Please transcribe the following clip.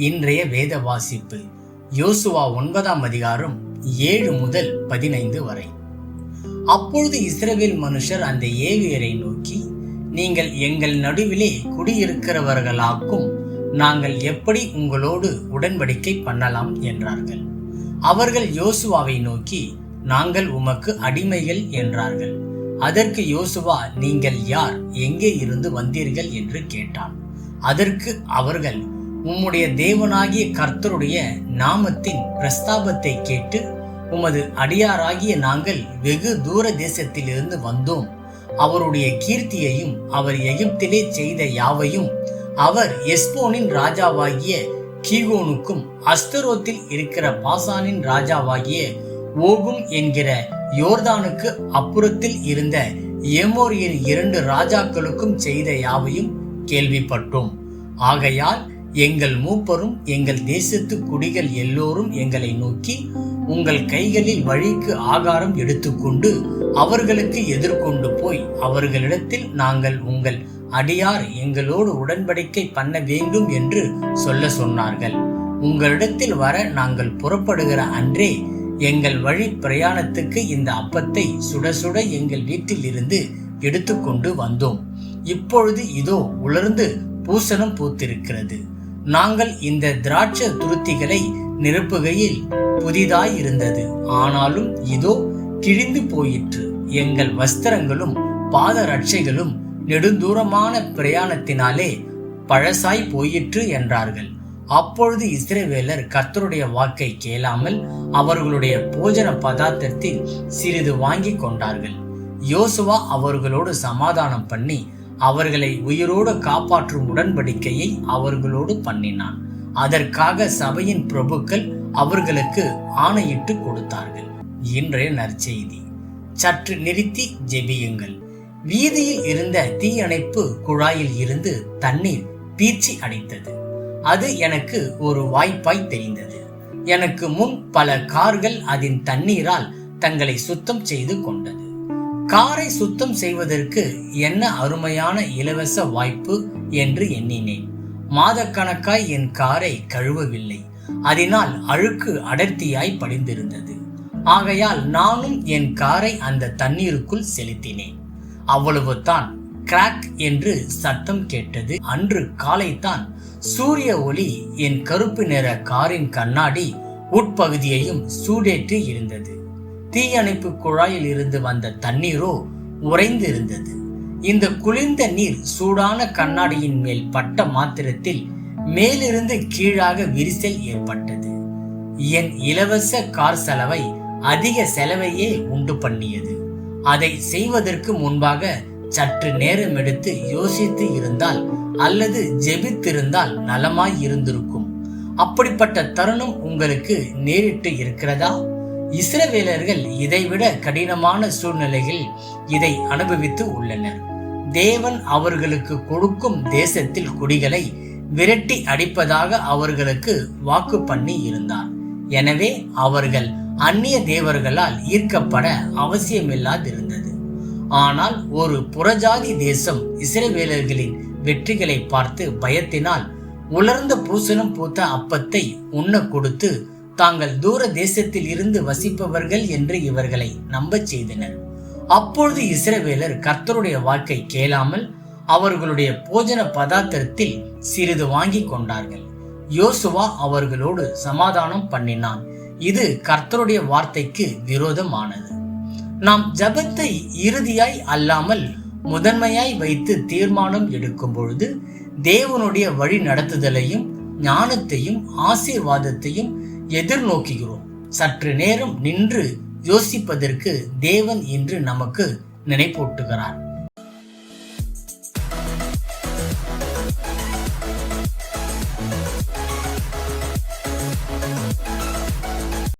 இன்றைய வேத வாசிப்பு யோசுவா ஒன்பதாம் அதிகாரம் ஏழு முதல் பதினைந்து வரை. அப்பொழுது இஸ்ரவேல் மனுஷர் அந்த ஏவியரை நோக்கி நீங்கள் எங்கள் நடுவிலே குடியிருக்கிறவர்களாக்கும் நாங்கள் எப்படி உங்களோடு உடன்படிக்கை பண்ணலாம்? என்றார்கள். அவர்கள் யோசுவாவை நோக்கி நாங்கள் உமக்கு அடிமைகள் என்றார்கள். அதற்கு யோசுவா நீங்கள் யார்? எங்கே இருந்து வந்தீர்கள்? என்று கேட்டான். அதற்கு அவர்கள் உம்முடைய தேவனாகிய கர்த்தருடைய நாமத்தின் பிரஸ்தாபத்தை கேட்டு உமது அடியாராகிய நாங்கள் வெகு தூர தேசத்திலிருந்து வந்தோம். அவருடைய கீர்த்தியையும் அவர் எகிப்திலே செய்த யாவையும் அவர் எஸ்போனின் ராஜாவாகிய கீகோனுக்கும் அஸ்தரோத்தில் இருக்கிற பாசானின் ராஜாவாகிய ஓகும் என்கிற யோர்தானுக்கு அப்புறத்தில் இருந்த ஏமோரியின் இரண்டு ராஜாக்களுக்கும் செய்த யாவையும் கேள்விப்பட்டோம். ஆகையால் எங்கள் மூப்பரும் எங்கள் தேசத்து குடிகள் எல்லோரும் எங்களை நோக்கி உங்கள் கைகளில் வழிக்கு ஆகாரம் எடுத்துக்கொண்டு அவர்களுக்கு எதிர்கொண்டு போய் அவர்களிடத்தில் நாங்கள் உங்கள் அடியார் எங்களோடு உடன்படிக்கை பண்ண வேண்டும் என்று சொல்ல சொன்னார்கள். உங்களிடத்தில் வர நாங்கள் புறப்படுகிற அன்றே எங்கள் வழி பிரயாணத்துக்கு இந்த அப்பத்தை சுட சுட எங்கள் வீட்டில் இருந்து எடுத்துக்கொண்டு வந்தோம். இப்பொழுது இதோ உலர்ந்து பூசணம் பூத்திருக்கிறது. நாங்கள் இந்த திராட்சை துருத்திகளை நிரப்புகையில் புதிதாய் இருந்தது ஆனாலும் இதோ கிழிந்து போயிற்று. எங்கள் வஸ்திரங்களும் பாத ரட்சைகளும் நெடுந்தூரமான பிரயாணத்தினாலே பழசாய் போயிற்று என்றார்கள். அப்பொழுது இஸ்ரவேலர் கர்த்தருடைய வாக்கை கேளாமல் அவர்களுடைய போஜன பதார்த்தத்தில் சிறிது வாங்கி கொண்டார்கள். யோசுவா அவர்களோடு சமாதானம் பண்ணி அவர்களை உயிரோடு காப்பாற்றும் உடன்படிக்கையை அவர்களோடு பண்ணினான். அதற்காக சபையின் பிரபுக்கள் அவர்களுக்கு ஆணையிட்டு கொடுத்தார்கள். இன்றைய நற்செய்தி. சற்று நிறுத்தி ஜெபியுங்கள். வீதியில் இருந்த தீயணைப்பு குழாயில் இருந்து தண்ணீர் பீச்சி அடித்தது. அது எனக்கு ஒரு வாய்ப்பாய் தெரிந்தது. எனக்கு முன் பல கார்கள் அதன் தண்ணீரால் தங்களை சுத்தம் செய்து கொண்டது. காரை சுத்தம் செய்வதற்கு என்ன அருமையான இலவச வாய்ப்பு என்று எண்ணினேன். மாதக்கணக்காய் என் காரை கழுவவில்லை. அதனால் அழுக்கு அடர்த்தியாய் படிந்திருந்தது. ஆகையால் நானும் என் காரை அந்த தண்ணீருக்குள் செலுத்தினேன். அவ்வளவுதான். கிராக் என்று சத்தம் கேட்டது. அன்று காலைத்தான் சூரிய ஒளி என் கருப்பு நிற காரின் கண்ணாடி உட்பகுதியையும் சூடேற்றி இருந்தது. தீயணைப்பு குழாயில் இருந்து வந்த தண்ணீரோ உறைந்து இருந்தது இந்த குளிர்ந்த நீர் சூடான கண்ணாடியின் மேல் பட்ட மாத்திரத்தில் மேலிருந்து கீழாக விரிசல் ஏற்பட்டது. என் இலவச கார் செலவை அதிக செலவையே உண்டு பண்ணியது. அதை செய்வதற்கு முன்பாக சற்று நேரம் எடுத்து யோசித்து இருந்தால் அல்லது ஜெபித்திருந்தால் நலமாய் இருந்திருக்கும். அப்படிப்பட்ட தருணம் உங்களுக்கு நேரிட்டு இருக்கிறதா? இஸ்ரவேலர்கள் இதைவிட கடினமான சூழ்நிலையில் இதை அனுபவித்து உள்ளனர். தேவன் அவர்களுக்கு கொடுக்கும் தேசத்தில் குடிகளை விரட்டி அடிப்பதாக அவர்களுக்கு வாக்கு பண்ணி இருந்தார். எனவே அவர்கள் அந்நிய தேவர்களால் ஈர்க்கப்பட அவசியமில்லாதிருந்தது. ஆனால் ஒரு புறஜாதி தேசம் இஸ்ரவேலர்களின் வெற்றிகளை பார்த்து பயத்தினால் உலர்ந்த பூசணம் பூத்த அப்பத்தை உண்ண கொடுத்து தாங்கள் தூர தேசத்தில் இருந்து வசிப்பவர்கள் என்று இவர்களை நம்பச் செய்தனர். அப்பொழுது இஸ்ரவேலர் கர்த்தருடைய வாக்கை கேளாமல் அவர்களுடைய போஜன பதார்த்தத்தில் சிறிது வாங்கி கொண்டார்கள். யோசுவா அவர்களோடு சமாதானம் பண்ணினான். இது கர்த்தருடைய வார்த்தைக்கு விரோதமானது. நாம் ஜபத்தை இறுதியாய் அல்லாமல் முதன்மையாய் வைத்து தீர்மானம் எடுக்கும் பொழுது தேவனுடைய வழி நடத்துதலையும் ஞானத்தையும் ஆசீர்வாதத்தையும் எதிர்நோக்குகிறோம். சற்று நேரம் நின்று யோசிப்பதற்கு தேவன் இன்று நமக்கு நினைப்பூட்டுகிறார்.